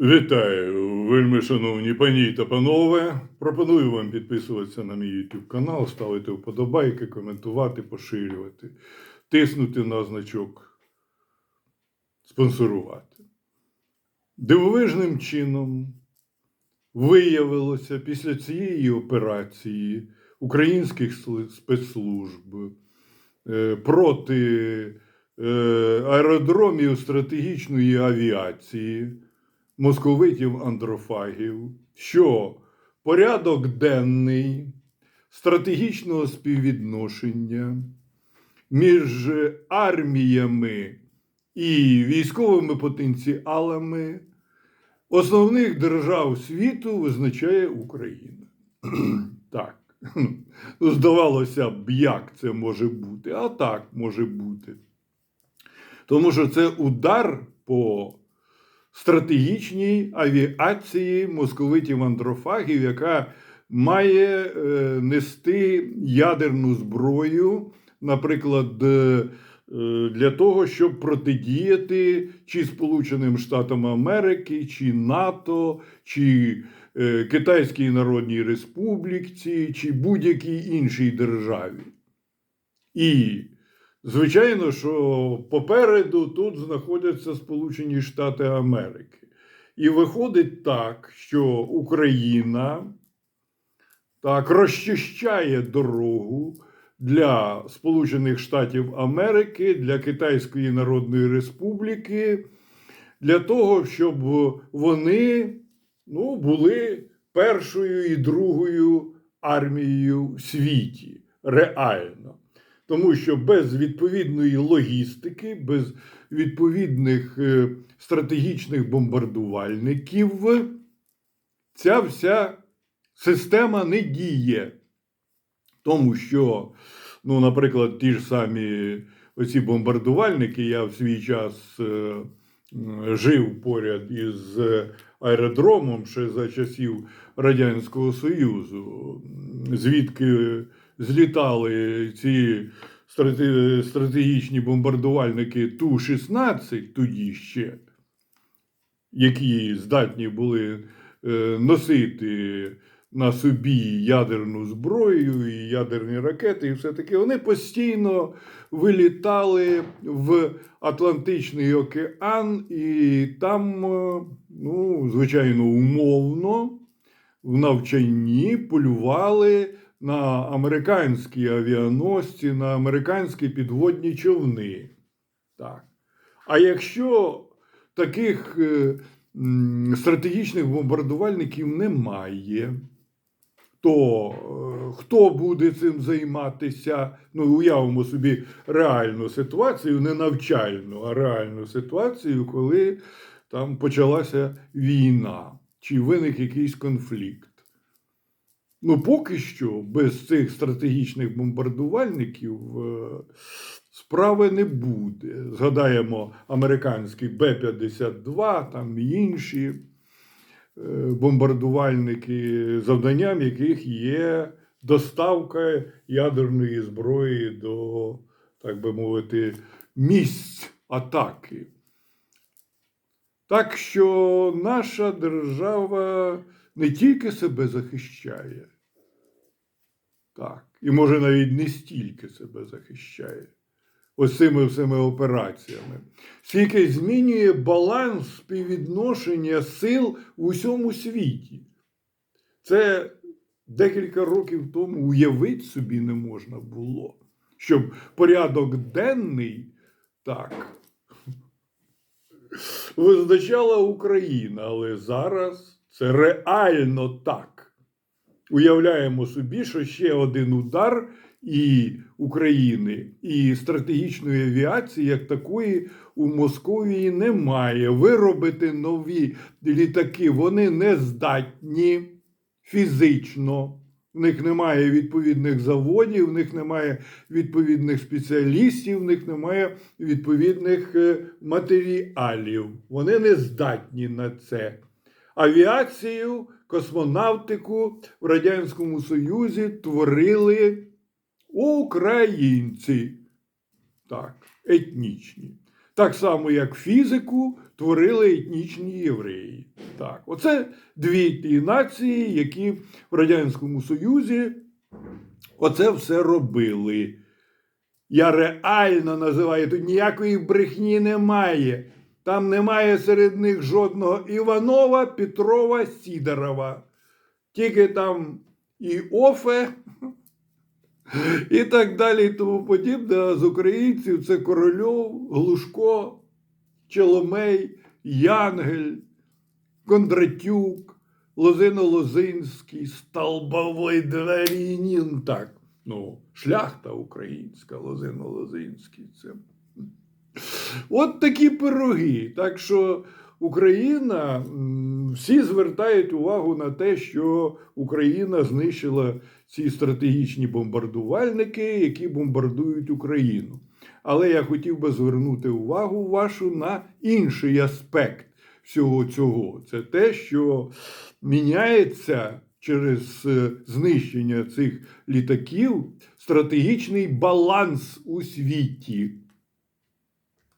Вітаю, вельми шановні пані та панове. Пропоную вам підписуватися на мій YouTube канал, ставити вподобайки, коментувати, поширювати, тиснути на значок, спонсорувати. Дивовижним чином виявилося після цієї операції українських спецслужб е, проти е, аеродромів стратегічної авіації московитів андрофагів, що порядок денний стратегічного співвідношення між арміями і військовими потенціалами основних держав світу визначає Україна. Так. Ну, здавалося б, як це може бути, а так може бути. Тому що це удар по стратегічній авіації московитів андрофагів, яка має е, нести ядерну зброю, наприклад, е, для того, щоб протидіяти чи Сполученим Штатам Америки, чи НАТО, чи е, Китайській Народній Республіці, чи будь-якій іншій державі. І Звичайно, що попереду тут знаходяться Сполучені Штати Америки. І виходить так, що Україна так розчищає дорогу для Сполучених Штатів Америки, для Китайської Народної Республіки, для того, щоб вони ну, були першою і другою армією в світі реально. Тому що без відповідної логістики, без відповідних е, стратегічних бомбардувальників ця вся система не діє. Тому що, ну, наприклад, ті ж самі оці бомбардувальники, я в свій час е, жив поряд із аеродромом ще за часів Радянського Союзу, звідки злітали ці стратегічні бомбардувальники Ту-16 тоді ще, які здатні були е, носити на собі ядерну зброю і ядерні ракети, і все таке, вони постійно вилітали в Атлантичний океан, і там, е, ну, звичайно, умовно в навчанні полювали на американські авіаносці, на американські підводні човни. Так. А якщо таких е, стратегічних бомбардувальників немає, то е, хто буде цим займатися? Ну, уявимо собі реальну ситуацію, не навчальну, а реальну ситуацію, коли там почалася війна чи виник якийсь конфлікт. Ну, поки що без цих стратегічних бомбардувальників е, справи не буде. Згадаємо американський Б-52, там і інші е, бомбардувальники, завданням яких є доставка ядерної зброї до, так би мовити, місць атаки. Так що наша держава не тільки себе захищає, так, і може навіть не стільки себе захищає. Ось цими всіми операціями, скільки змінює баланс співвідношення сил в усьому світі. Це декілька років тому уявити собі не можна було, щоб порядок денний так визначала Україна, але зараз це реально так. Уявляємо собі, що ще один удар і України, і стратегічної авіації, як такої, у Московії немає. Виробити нові літаки вони не здатні фізично. В них немає відповідних заводів, в них немає відповідних спеціалістів, в них немає відповідних е, матеріалів. Вони не здатні на це. Авіацію, космонавтику в Радянському Союзі творили українці. Так, етнічні. Так само, як фізику творили етнічні євреї. Так, оце дві ті нації, які в Радянському Союзі оце все робили. Я реально називаю, тут ніякої брехні немає. Там немає серед них жодного Іванова, Петрова, Сідорова. Тільки там і Офе, і так далі, і тому подібне. А з українців це Корольов, Глушко, Челомей, Янгель, Кондратюк, Лозино-Лозинський, Столбовий дворянин. Так, ну, шляхта українська, Лозино-Лозинський. Це. От такі пироги. Так що Україна, всі звертають увагу на те, що Україна знищила ці стратегічні бомбардувальники, які бомбардують Україну. Але я хотів би звернути увагу вашу на інший аспект всього цього. Це те, що міняється через е, знищення цих літаків стратегічний баланс у світі.